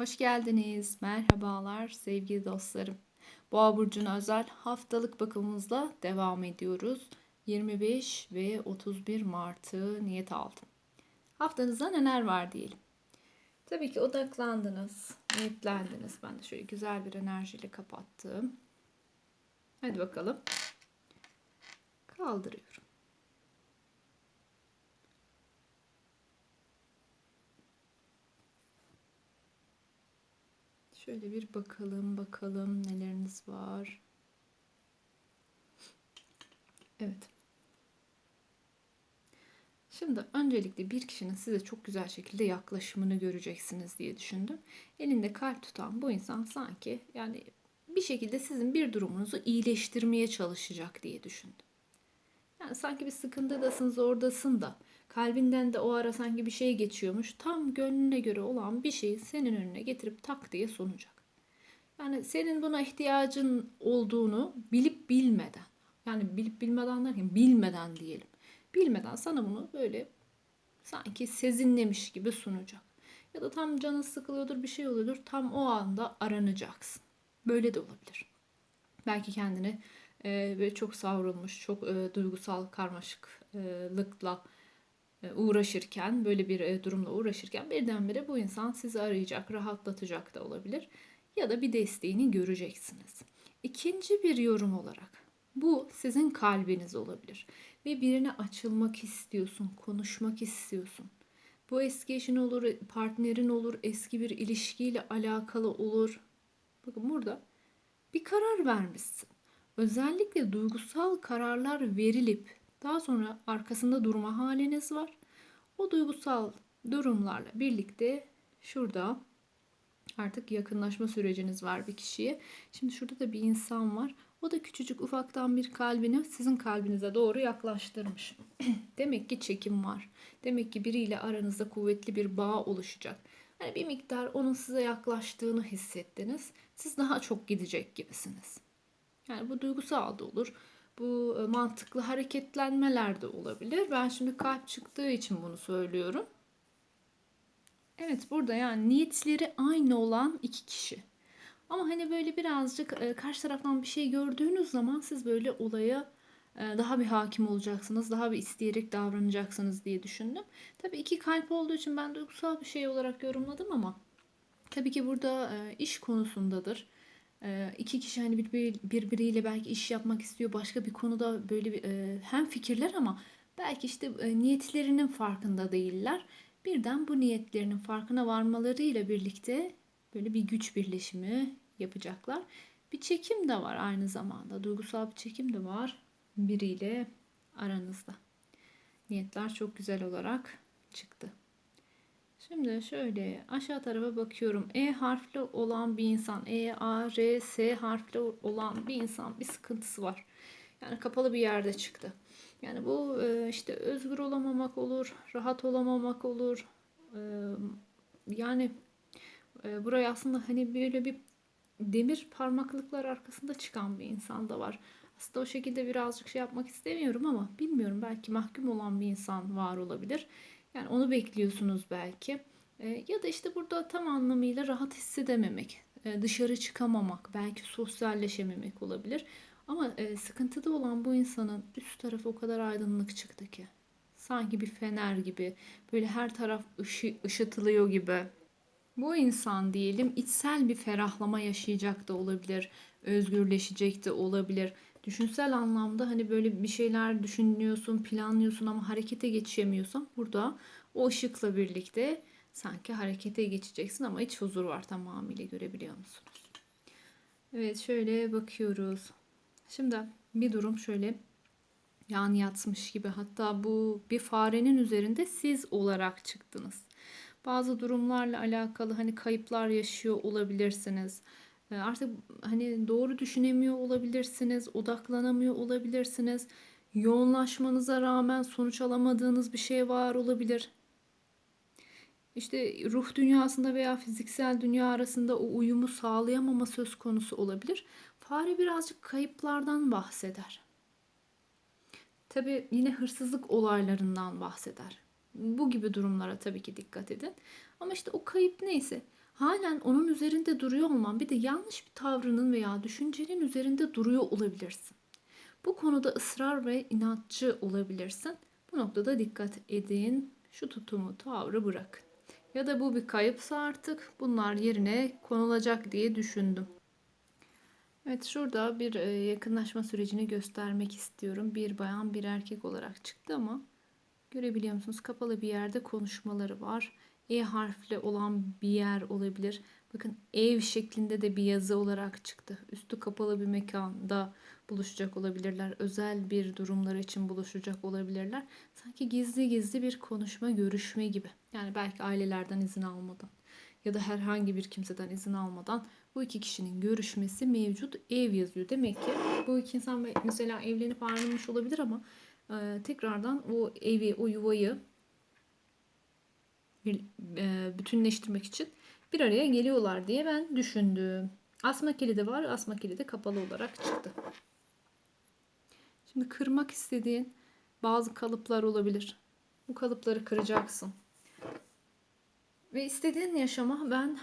Hoş geldiniz. Merhabalar sevgili dostlarım. Boğa burcuna özel haftalık bakımımızla devam ediyoruz. 25 ve 31 Mart'ı niyet aldım. Haftanızda neler var diyelim. Tabii ki odaklandınız, niyetlendiniz. Ben de şöyle güzel bir enerjiyle kapattım. Hadi bakalım. Kaldırıyorum. Şöyle bir bakalım bakalım neleriniz var. Evet. Şimdi öncelikle bir kişinin size çok güzel şekilde yaklaşımını göreceksiniz diye düşündüm. Elinde kalp tutan bu insan sanki yani bir şekilde sizin bir durumunuzu iyileştirmeye çalışacak diye düşündüm. Yani sanki bir sıkıntıdasın, zordasın da kalbinden de o ara sanki bir şey geçiyormuş. Tam gönlüne göre olan bir şeyi senin önüne getirip tak diye sunacak. Yani senin buna ihtiyacın olduğunu bilip bilmeden, yani bilip bilmeden derken bilmeden diyelim. Bilmeden sana bunu böyle sanki sezinlemiş gibi sunacak. Ya da tam canı sıkılıyordur, bir şey oluyordur. Tam o anda aranacaksın. Böyle de olabilir. Belki kendini e, böyle çok savrulmuş, çok e, duygusal karmaşıklıkla uğraşırken, böyle bir e, durumla uğraşırken birdenbire bu insan sizi arayacak, rahatlatacak da olabilir. Ya da bir desteğini göreceksiniz. İkinci bir yorum olarak bu sizin kalbiniz olabilir ve birine açılmak istiyorsun, konuşmak istiyorsun. Bu eski eşin olur, partnerin olur, eski bir ilişkiyle alakalı olur. Bakın burada bir karar vermişsin. Özellikle duygusal kararlar verilip daha sonra arkasında durma haliniz var. O duygusal durumlarla birlikte şurada artık yakınlaşma süreciniz var bir kişiye. Şimdi şurada da bir insan var. O da küçücük ufaktan bir kalbini sizin kalbinize doğru yaklaştırmış. Demek ki çekim var. Demek ki biriyle aranızda kuvvetli bir bağ oluşacak. Yani bir miktar onun size yaklaştığını hissettiniz. Siz daha çok gidecek gibisiniz. Yani bu duygusal da olur. Bu e, mantıklı hareketlenmeler de olabilir. Ben şimdi kalp çıktığı için bunu söylüyorum. Evet burada yani niyetleri aynı olan iki kişi. Ama hani böyle birazcık e, karşı taraftan bir şey gördüğünüz zaman siz böyle olaya e, daha bir hakim olacaksınız, daha bir isteyerek davranacaksınız diye düşündüm. Tabii iki kalp olduğu için ben duygusal bir şey olarak yorumladım ama tabii ki burada iş konusundadır. İki kişi hani birbiriyle belki iş yapmak istiyor, başka bir konuda böyle bir hem fikirler ama belki işte niyetlerinin farkında değiller. Birden bu niyetlerinin farkına varmalarıyla birlikte böyle bir güç birleşimi yapacaklar. Bir çekim de var aynı zamanda. Duygusal bir çekim de var biriyle aranızda. Niyetler çok güzel olarak çıktı. Şimdi şöyle aşağı tarafa bakıyorum. E harfli olan bir insan, E, A, R, S harfli olan bir insan bir sıkıntısı var. Yani kapalı bir yerde çıktı. Yani bu e, işte özgür olamamak olur, rahat olamamak olur. E, yani e, buraya aslında hani böyle bir demir parmaklıklar arkasında çıkan bir insan da var. Aslında o şekilde birazcık şey yapmak istemiyorum ama bilmiyorum belki mahkum olan bir insan var olabilir. Yani onu bekliyorsunuz belki. Ya da işte burada tam anlamıyla rahat hissedememek, dışarı çıkamamak, belki sosyalleşememek olabilir. Ama e, sıkıntıda olan bu insanın üst tarafı o kadar aydınlık çıktı ki. Sanki bir fener gibi. Böyle her taraf ışı, ışıtılıyor gibi. Bu insan diyelim içsel bir ferahlama yaşayacak da olabilir. Özgürleşecek de olabilir. Düşünsel anlamda hani böyle bir şeyler düşünüyorsun, planlıyorsun ama harekete geçemiyorsan burada o ışıkla birlikte sanki harekete geçeceksin ama iç huzur var tamamıyla görebiliyor musunuz? Evet şöyle bakıyoruz. Şimdi bir durum şöyle yan yatmış gibi hatta bu bir farenin üzerinde siz olarak çıktınız. Bazı durumlarla alakalı hani kayıplar yaşıyor olabilirsiniz. Ee, artık hani doğru düşünemiyor olabilirsiniz, odaklanamıyor olabilirsiniz. Yoğunlaşmanıza rağmen sonuç alamadığınız bir şey var olabilir. İşte ruh dünyasında veya fiziksel dünya arasında o uyumu sağlayamama söz konusu olabilir. Fare birazcık kayıplardan bahseder. Tabi yine hırsızlık olaylarından bahseder. Bu gibi durumlara tabii ki dikkat edin. Ama işte o kayıp neyse halen onun üzerinde duruyor olman bir de yanlış bir tavrının veya düşüncenin üzerinde duruyor olabilirsin. Bu konuda ısrar ve inatçı olabilirsin. Bu noktada dikkat edin. Şu tutumu, tavrı bırakın. Ya da bu bir kayıpsa artık bunlar yerine konulacak diye düşündüm. Evet şurada bir e, yakınlaşma sürecini göstermek istiyorum. Bir bayan bir erkek olarak çıktı ama görebiliyor musunuz? Kapalı bir yerde konuşmaları var. E harfli olan bir yer olabilir. Bakın ev şeklinde de bir yazı olarak çıktı. Üstü kapalı bir mekanda buluşacak olabilirler. Özel bir durumlar için buluşacak olabilirler. Sanki gizli gizli bir konuşma, görüşme gibi. Yani belki ailelerden izin almadan ya da herhangi bir kimseden izin almadan bu iki kişinin görüşmesi mevcut ev yazıyor. Demek ki bu iki insan mesela evlenip ayrılmış olabilir ama e, tekrardan o evi, o yuvayı bir, e, bütünleştirmek için bir araya geliyorlar diye ben düşündüm. Asma kilidi var. Asma kilidi kapalı olarak çıktı. Şimdi kırmak istediğin bazı kalıplar olabilir. Bu kalıpları kıracaksın. Ve istediğin yaşama ben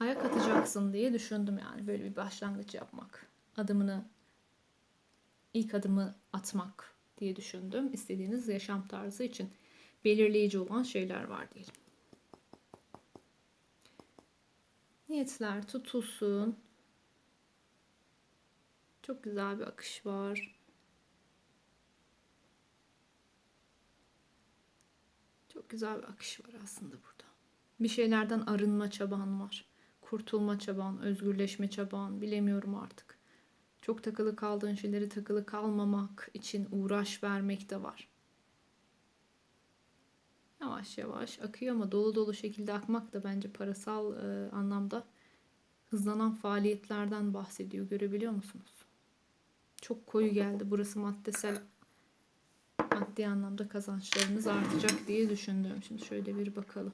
ayak atacaksın diye düşündüm yani böyle bir başlangıç yapmak. Adımını ilk adımı atmak diye düşündüm. İstediğiniz yaşam tarzı için belirleyici olan şeyler var diyelim. Niyetler tutulsun. Çok güzel bir akış var. Çok güzel bir akış var aslında burada. Bir şeylerden arınma çaban var. Kurtulma çaban, özgürleşme çaban bilemiyorum artık. Çok takılı kaldığın şeyleri takılı kalmamak için uğraş vermek de var. Yavaş yavaş akıyor ama dolu dolu şekilde akmak da bence parasal e, anlamda hızlanan faaliyetlerden bahsediyor. Görebiliyor musunuz? Çok koyu geldi. Burası maddesel maddi anlamda kazançlarınız artacak diye düşündüm. Şimdi şöyle bir bakalım.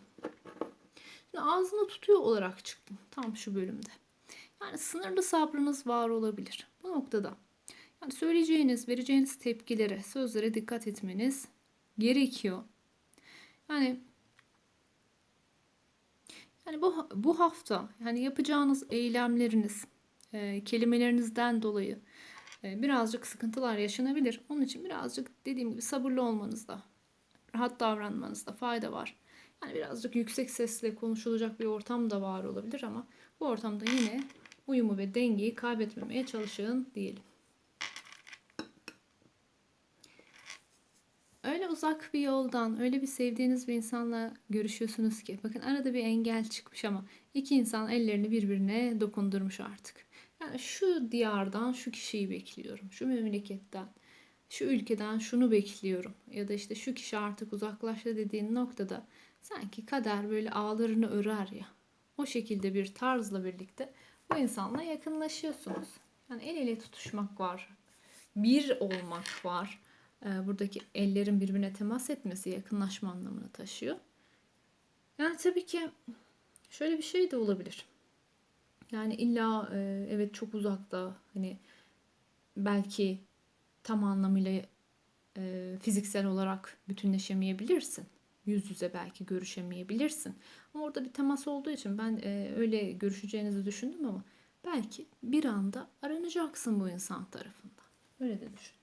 Şimdi ağzını tutuyor olarak çıktım tam şu bölümde. Yani sınırlı sabrınız var olabilir. Bu noktada yani söyleyeceğiniz, vereceğiniz tepkilere, sözlere dikkat etmeniz gerekiyor. Yani yani bu bu hafta yani yapacağınız eylemleriniz, e, kelimelerinizden dolayı e, birazcık sıkıntılar yaşanabilir. Onun için birazcık dediğim gibi sabırlı olmanızda, rahat davranmanızda fayda var. Yani birazcık yüksek sesle konuşulacak bir ortam da var olabilir ama bu ortamda yine uyumu ve dengeyi kaybetmemeye çalışın diyelim. Öyle uzak bir yoldan, öyle bir sevdiğiniz bir insanla görüşüyorsunuz ki bakın arada bir engel çıkmış ama iki insan ellerini birbirine dokundurmuş artık. Yani şu diyardan şu kişiyi bekliyorum. Şu memleketten, şu ülkeden şunu bekliyorum. Ya da işte şu kişi artık uzaklaştı dediğin noktada sanki kader böyle ağlarını örer ya. O şekilde bir tarzla birlikte bu insanla yakınlaşıyorsunuz. Yani el ele tutuşmak var. Bir olmak var. Ee, buradaki ellerin birbirine temas etmesi yakınlaşma anlamını taşıyor. Yani tabii ki şöyle bir şey de olabilir. Yani illa e, evet çok uzakta hani belki tam anlamıyla e, fiziksel olarak bütünleşemeyebilirsin. Yüz yüze belki görüşemeyebilirsin. Ama orada bir temas olduğu için ben e, öyle görüşeceğinizi düşündüm ama belki bir anda aranacaksın bu insan tarafından. Öyle de düşün.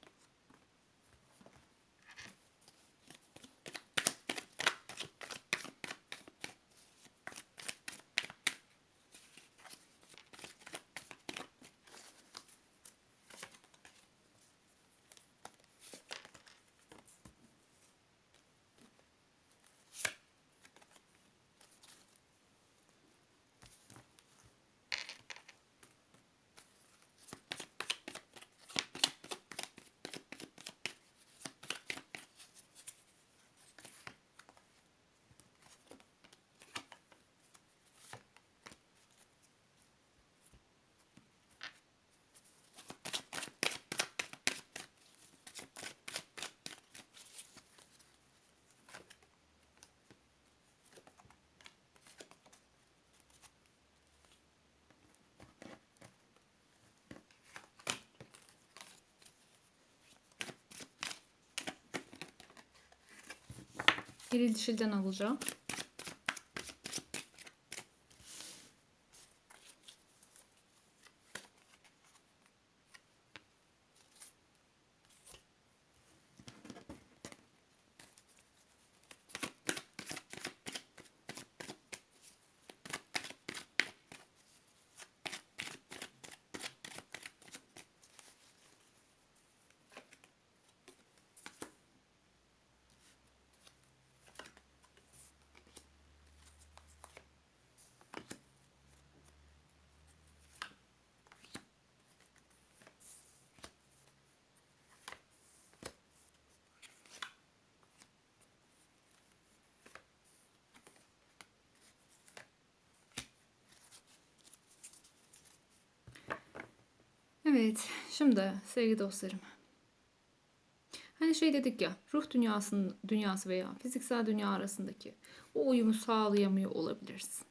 Eril dişilden alacağım. Evet, şimdi sevgili dostlarım. Hani şey dedik ya, ruh dünyasının dünyası veya fiziksel dünya arasındaki o uyumu sağlayamıyor olabilirsin.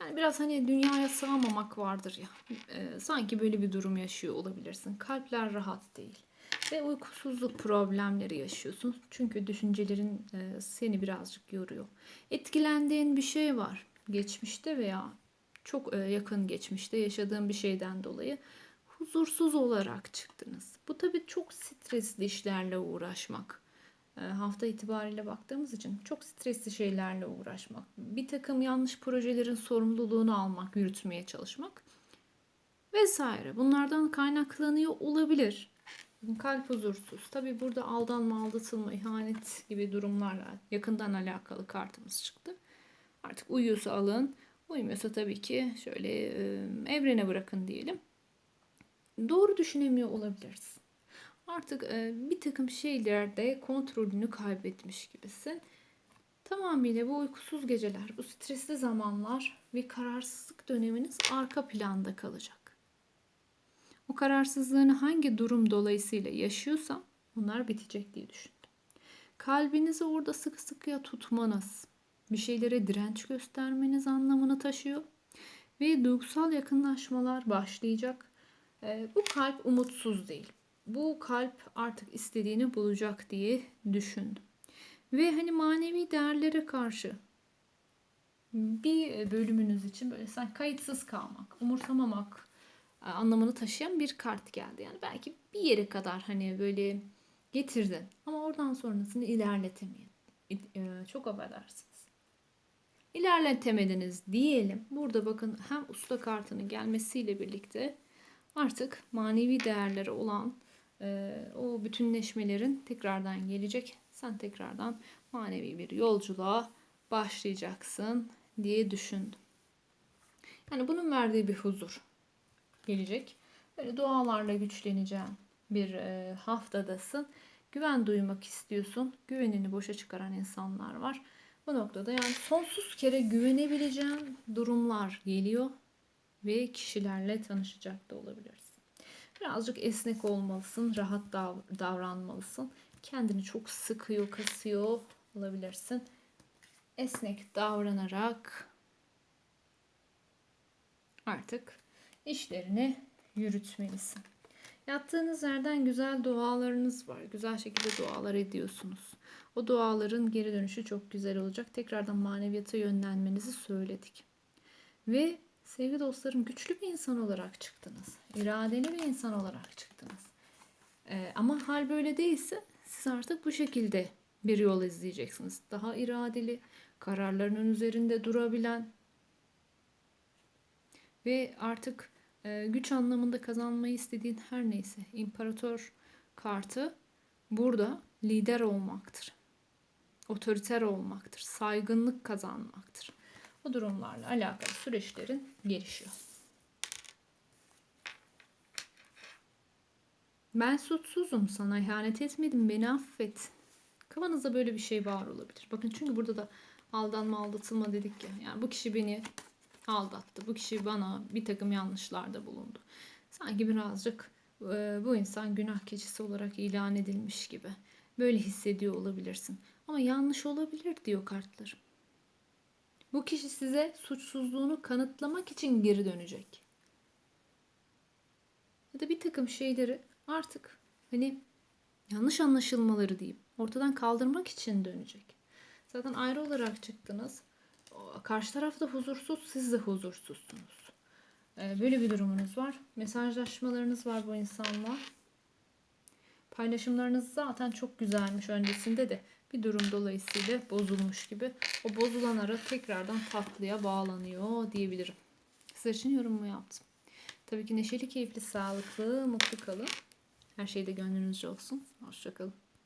Yani biraz hani dünyaya sığamamak vardır ya. e, sanki böyle bir durum yaşıyor olabilirsin. Kalpler rahat değil. Ve uykusuzluk problemleri yaşıyorsun. Çünkü düşüncelerin e, seni birazcık yoruyor. Etkilendiğin bir şey var. Geçmişte veya çok e, yakın geçmişte yaşadığın bir şeyden dolayı huzursuz olarak çıktınız. Bu tabii çok stresli işlerle uğraşmak. E, hafta itibariyle baktığımız için çok stresli şeylerle uğraşmak. Bir takım yanlış projelerin sorumluluğunu almak, yürütmeye çalışmak vesaire. Bunlardan kaynaklanıyor olabilir. Kalp huzursuz. Tabii burada aldanma, aldatılma, ihanet gibi durumlarla yakından alakalı kartımız çıktı. Artık uyuyorsa alın, uymuyorsa tabii ki şöyle evrene bırakın diyelim. Doğru düşünemiyor olabilirsin. Artık e, bir takım şeylerde kontrolünü kaybetmiş gibisin. Tamamıyla bu uykusuz geceler, bu stresli zamanlar ve kararsızlık döneminiz arka planda kalacak. O kararsızlığını hangi durum dolayısıyla yaşıyorsam bunlar bitecek diye düşündüm. Kalbinizi orada sıkı sıkıya tutmanız, bir şeylere direnç göstermeniz anlamını taşıyor. Ve duygusal yakınlaşmalar başlayacak. Ee, bu kalp umutsuz değil. Bu kalp artık istediğini bulacak diye düşündüm. Ve hani manevi değerlere karşı bir bölümünüz için böyle sanki kayıtsız kalmak, umursamamak e, anlamını taşıyan bir kart geldi. Yani belki bir yere kadar hani böyle getirdin ama oradan sonrasını ilerletemeyin. E, çok affedersiniz. İlerletemediniz diyelim. Burada bakın hem usta kartının gelmesiyle birlikte artık manevi değerleri olan e, o bütünleşmelerin tekrardan gelecek. Sen tekrardan manevi bir yolculuğa başlayacaksın diye düşündüm. Yani bunun verdiği bir huzur gelecek. Böyle dualarla güçleneceğin bir e, haftadasın. Güven duymak istiyorsun. Güvenini boşa çıkaran insanlar var. Bu noktada yani sonsuz kere güvenebileceğin durumlar geliyor ve kişilerle tanışacak da olabilirsin. Birazcık esnek olmalısın, rahat dav- davranmalısın. Kendini çok sıkıyor, kasıyor olabilirsin. Esnek davranarak artık işlerini yürütmelisin. Yattığınız yerden güzel dualarınız var. Güzel şekilde dualar ediyorsunuz. O duaların geri dönüşü çok güzel olacak. Tekrardan maneviyata yönlenmenizi söyledik. Ve sevgili dostlarım güçlü bir insan olarak çıktınız. İradeli bir insan olarak çıktınız. Ee, ama hal böyle değilse siz artık bu şekilde bir yol izleyeceksiniz. Daha iradeli, kararlarının üzerinde durabilen ve artık e, güç anlamında kazanmayı istediğin her neyse imparator kartı burada lider olmaktır. Otoriter olmaktır. Saygınlık kazanmaktır. Bu durumlarla alakalı süreçlerin gelişiyor. Ben suçsuzum sana ihanet etmedim beni affet. Kafanızda böyle bir şey var olabilir. Bakın çünkü burada da aldanma aldatılma dedik ya. Yani bu kişi beni aldattı. Bu kişi bana bir takım yanlışlarda bulundu. Sanki birazcık e, bu insan günah keçisi olarak ilan edilmiş gibi. Böyle hissediyor olabilirsin. Ama yanlış olabilir diyor kartlar. Bu kişi size suçsuzluğunu kanıtlamak için geri dönecek. Ya da bir takım şeyleri artık hani yanlış anlaşılmaları diyeyim ortadan kaldırmak için dönecek. Zaten ayrı olarak çıktınız karşı tarafta huzursuz, siz de huzursuzsunuz. Ee, böyle bir durumunuz var. Mesajlaşmalarınız var bu insanla. Paylaşımlarınız zaten çok güzelmiş öncesinde de bir durum dolayısıyla bozulmuş gibi. O bozulan ara tekrardan tatlıya bağlanıyor diyebilirim. Sizler için yorumumu yaptım. Tabii ki neşeli, keyifli, sağlıklı, mutlu kalın. Her şey de gönlünüzce olsun. Hoşçakalın.